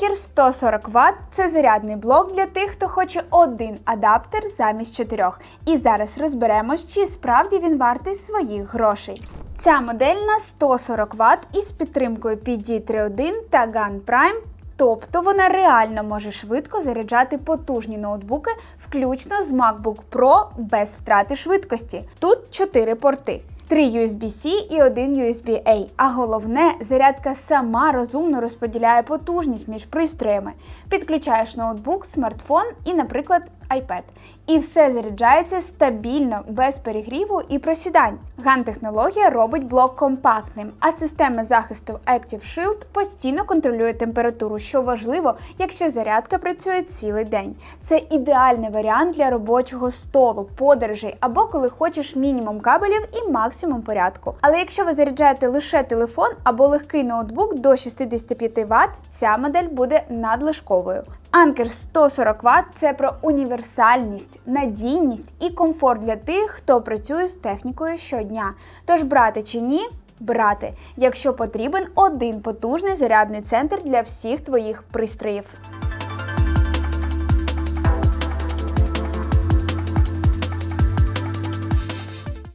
Anker 140 Вт це зарядний блок для тих, хто хоче один адаптер замість чотирьох. І зараз розберемось, чи справді він вартий своїх грошей. Ця модель на 140 Вт із підтримкою PD31 та GAN Prime. Тобто вона реально може швидко заряджати потужні ноутбуки, включно з MacBook Pro без втрати швидкості. Тут 4 порти. 3 USB-C і 1 USB-A. А головне, зарядка сама розумно розподіляє потужність між пристроями. Підключаєш ноутбук, смартфон і, наприклад, iPad. І все заряджається стабільно, без перегріву і просідань. GAN-технологія робить блок компактним, а система захисту Active Shield постійно контролює температуру, що важливо, якщо зарядка працює цілий день. Це ідеальний варіант для робочого столу, подорожей або коли хочеш мінімум кабелів і максимум порядку. Але якщо ви заряджаєте лише телефон або легкий ноутбук до 65 Вт, ця модель буде надлишковою. Anker 140 Вт це про універсальність, надійність і комфорт для тих, хто працює з технікою щодня. Тож брати чи ні? Брати, якщо потрібен один потужний зарядний центр для всіх твоїх пристроїв.